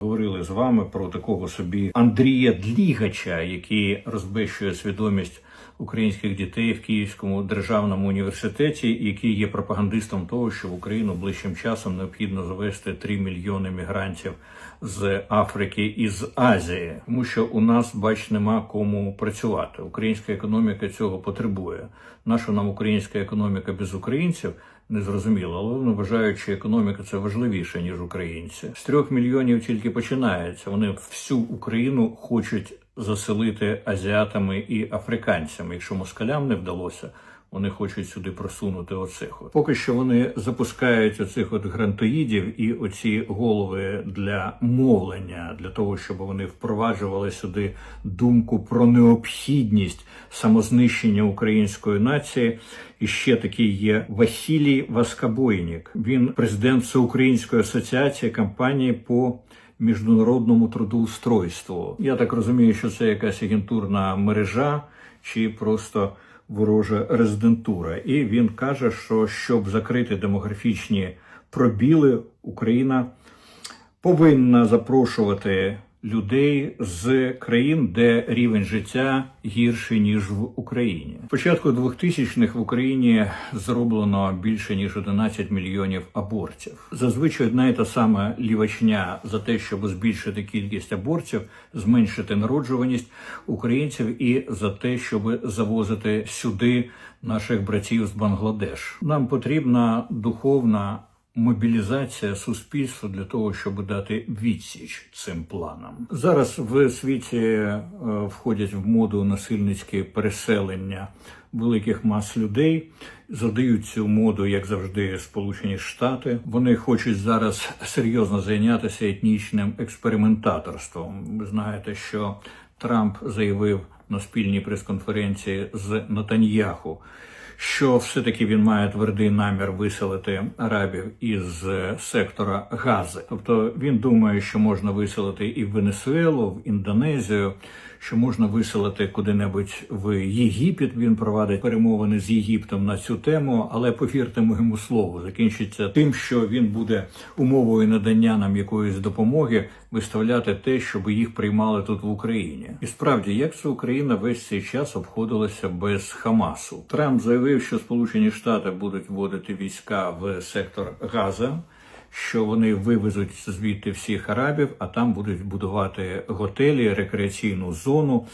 Говорили з вами про такого собі Андрія Длігача, який розбищує свідомість українських дітей в Київському державному університеті, який є пропагандистом того, що в Україну ближчим часом необхідно завести 3 мільйони мігрантів з Африки і з Азії, тому що у нас, бач, нема кому працювати. Українська економіка цього потребує. Наша нам українська економіка без українців не зрозуміло, але вони вважають, що економіка це важливіше ніж українці. З трьох мільйонів тільки починається. Вони всю Україну хочуть заселити азіатами і африканцями. Якщо москалям не вдалося. Вони хочуть сюди просунути оцих. От. Поки що вони запускають оцих от грантоїдів і оці голови для мовлення, для того, щоб вони впроваджували сюди думку про необхідність самознищення української нації. І ще такий є Василій Васкабойнік. Він президент Всеукраїнської асоціації кампанії по міжнародному трудоустройству. Я так розумію, що це якась агентурна мережа чи просто ворожа резидентура. І він каже, що щоб закрити демографічні пробіли, Україна повинна запрошувати людей з країн, де рівень життя гірший ніж в Україні. Початку 2000-х в Україні зроблено більше ніж 11 мільйонів абортів. Зазвичай одна і та сама лівачня за те, щоб збільшити кількість абортів, зменшити народжуваність українців і за те, щоб завозити сюди наших братів з Бангладеш. Нам потрібна духовна мобілізація суспільства для того, щоб дати відсіч цим планам. Зараз в світі е, входять в моду насильницькі переселення великих мас людей. Задають цю моду, як завжди, Сполучені Штати. Вони хочуть зараз серйозно зайнятися етнічним експериментаторством. Ви знаєте, що Трамп заявив на спільній прес-конференції з Натаньяху що все-таки він має твердий намір виселити арабів із сектора Гази. Тобто він думає, що можна виселити і в Венесуелу, в Індонезію, що можна виселити куди-небудь в Єгипет. Він провадить перемовини з Єгиптом на цю тему, але повірте моєму слову, закінчиться тим, що він буде умовою надання нам якоїсь допомоги виставляти те, щоб їх приймали тут в Україні. І справді, як це Україна весь цей час обходилася без Хамасу? Трамп заявив, що Сполучені Штати будуть вводити війська в сектор Газа. Що вони вивезуть звідти всіх арабів, а там будуть будувати готелі, рекреаційну зону.